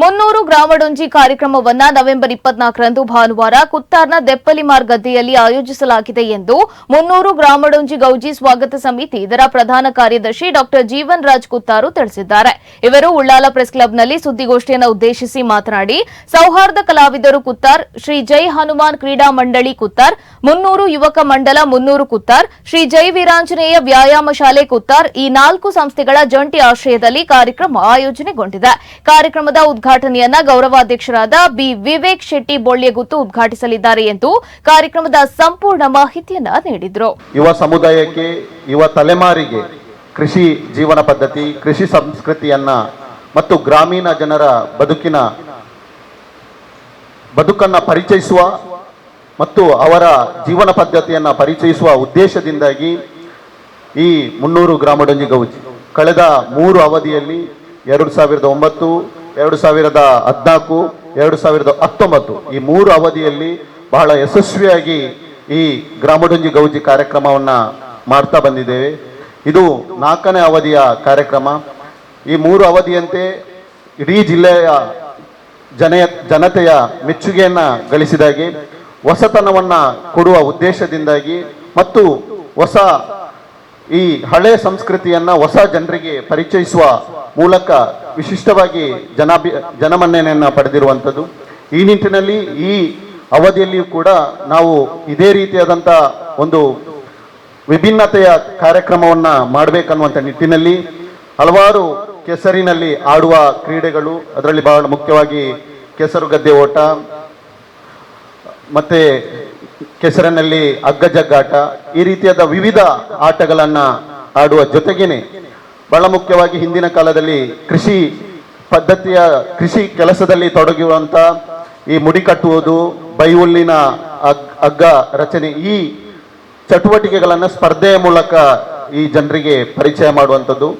ಮುನ್ನೂರು ಗ್ರಾಮಡೊಂಜಿ ಕಾರ್ಯಕ್ರಮವನ್ನ ನವೆಂಬರ್ ಇಪ್ಪತ್ನಾಲ್ಕರಂದು ಭಾನುವಾರ ಕುತ್ತಾರ್ನ ದೆಪ್ಪಲಿ ಮಾರ್ಗದ್ದೆಯಲ್ಲಿ ಆಯೋಜಿಸಲಾಗಿದೆ ಎಂದು ಮುನ್ನೂರು ಗ್ರಾಮಡೊಂಜಿ ಗೌಜಿ ಸ್ವಾಗತ ಸಮಿತಿ ಇದರ ಪ್ರಧಾನ ಕಾರ್ಯದರ್ಶಿ ಡಾ ಜೀವನ್ ರಾಜ್ ಕುತ್ತಾರು ತಿಳಿಸಿದ್ದಾರೆ. ಇವರು ಉಳ್ಳಾಲ ಪ್ರೆಸ್ ಕ್ಲಬ್ನಲ್ಲಿ ಸುದ್ದಿಗೋಷ್ಠಿಯನ್ನು ಉದ್ದೇಶಿಸಿ ಮಾತನಾಡಿ, ಸೌಹಾರ್ದ ಕಲಾವಿದರು ಕುತ್ತಾರ್, ಶ್ರೀ ಜೈ ಹನುಮಾನ್ ಕ್ರೀಡಾ ಮಂಡಳಿ ಕುತ್ತಾರ್, ಮುನ್ನೂರು ಯುವಕ ಮಂಡಲ ಮುನ್ನೂರು ಕುತ್ತಾರ್, ಶ್ರೀ ಜೈ ವೀರಾಂಜನೇಯ ವ್ಯಾಯಾಮ ಶಾಲೆ ಕುತ್ತಾರ್, ಈ ನಾಲ್ಕು ಸಂಸ್ಥೆಗಳ ಜಂಟಿ ಆಶ್ರಯದಲ್ಲಿ ಕಾರ್ಯಕ್ರಮ ಆಯೋಜನೆಗೊಂಡಿದೆ. ಕಾರ್ಯಕ್ರಮದ ಉದ್ಘಾಟನೆಯನ್ನ ಗೌರವಾಧ್ಯಕ್ಷರಾದ ಬಿ. ವಿವೇಕ್ ಶೆಟ್ಟಿ ಬೊಳ್ಳೆಗುತ್ತು ಉದ್ಘಾಟಿಸಲಿದ್ದಾರೆ ಎಂದು ಕಾರ್ಯಕ್ರಮದ ಸಂಪೂರ್ಣ ಮಾಹಿತಿಯನ್ನ ನೀಡಿದರು. ಯುವ ಸಮುದಾಯಕ್ಕೆ, ಯುವ ತಲೆಮಾರಿಗೆ ಕೃಷಿ ಜೀವನ ಪದ್ಧತಿ, ಕೃಷಿ ಸಂಸ್ಕೃತಿಯನ್ನ ಮತ್ತು ಗ್ರಾಮೀಣ ಜನರ ಬದುಕಿನ ಬದುಕನ್ನ ಪರಿಚಯಿಸುವ ಮತ್ತು ಅವರ ಜೀವನ ಪದ್ಧತಿಯನ್ನ ಪರಿಚಯಿಸುವ ಉದ್ದೇಶದಿಂದಾಗಿ ಈ ಮುನ್ನೂರು ಗ್ರಾಮಡೊಂಜಿ ಗೌಜಿ. ಕಳೆದ ಮೂರು ಅವಧಿಯಲ್ಲಿ ಎರಡು ಸಾವಿರದ ಒಂಬತ್ತು ಎರಡು ಸಾವಿರದ ಹದಿನಾಲ್ಕು, ಎರಡು ಸಾವಿರದ ಹತ್ತೊಂಬತ್ತು. ಈ ಮೂರು ಅವಧಿಯಲ್ಲಿ ಬಹಳ ಯಶಸ್ವಿಯಾಗಿ ಈ ಗ್ರಾಮಡುಂಜಿ ಗೌಜಿ ಕಾರ್ಯಕ್ರಮವನ್ನು ಮಾಡ್ತಾ ಬಂದಿದ್ದೇವೆ. ಇದು ನಾಲ್ಕನೇ ಅವಧಿಯ ಕಾರ್ಯಕ್ರಮ. ಈ ಮೂರು ಅವಧಿಯಂತೆ ಇಡೀ ಜಿಲ್ಲೆಯ ಜನ, ಜನತೆಯ ಮೆಚ್ಚುಗೆಯನ್ನು ಗಳಿಸಿದಾಗಿ, ಹೊಸತನವನ್ನು ಕೊಡುವ ಉದ್ದೇಶದಿಂದಾಗಿ ಮತ್ತು ಹೊಸ ಈ ಹಳೆ ಸಂಸ್ಕೃತಿಯನ್ನ ಹೊಸ ಜನರಿಗೆ ಪರಿಚಯಿಸುವ ಮೂಲಕ ವಿಶಿಷ್ಟವಾಗಿ ಜನಾಭಿ, ಜನಮನ್ನಣೆಯನ್ನ ಪಡೆದಿರುವಂಥದ್ದು. ಈ ನಿಟ್ಟಿನಲ್ಲಿ ಈ ಅವಧಿಯಲ್ಲಿಯೂ ಕೂಡ ನಾವು ಇದೇ ರೀತಿಯಾದಂಥ ಒಂದು ವಿಭಿನ್ನತೆಯ ಕಾರ್ಯಕ್ರಮವನ್ನ ಮಾಡಬೇಕನ್ನುವಂಥ ನಿಟ್ಟಿನಲ್ಲಿ ಹಲವಾರು ಕೆಸರಿನಲ್ಲಿ ಆಡುವ ಕ್ರೀಡೆಗಳು, ಅದರಲ್ಲಿ ಬಹಳ ಮುಖ್ಯವಾಗಿ ಕೆಸರು ಗದ್ದೆ ಓಟ, ಮತ್ತೆ ಕೆಸರಿನಲ್ಲಿ ಅಗ್ಗ ಜಗ್ಗಾಟ ಈ ರೀತಿಯಾದ ವಿವಿಧ ಆಟಗಳನ್ನ ಆಡುವ ಜೊತೆಗೇನೆ ಬಹಳ ಮುಖ್ಯವಾಗಿ ಹಿಂದಿನ ಕಾಲದಲ್ಲಿ ಕೃಷಿ ಪದ್ಧತಿಯ ಕೃಷಿ ಕೆಲಸದಲ್ಲಿ ತೊಡಗಿರುವಂತ ಈ ಮುಡಿ ಕಟ್ಟುವುದು, ಬೈಹುಲ್ಲಿನ ಅಗ್ಗ ರಚನೆ ಈ ಚಟುವಟಿಕೆಗಳನ್ನು ಸ್ಪರ್ಧೆಯ ಮೂಲಕ ಈ ಜನರಿಗೆ ಪರಿಚಯ ಮಾಡುವಂಥದ್ದು.